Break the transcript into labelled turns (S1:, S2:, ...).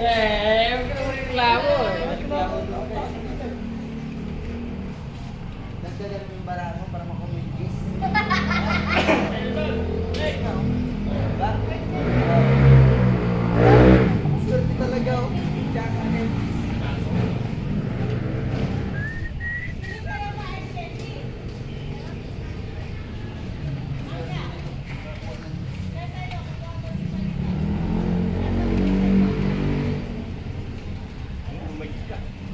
S1: Eh, huwag ka naman reklamo
S2: Dagdagan mo yung barako para makumigis. Diba? Swerte talaga ako. Tsaka na
S3: Yeah.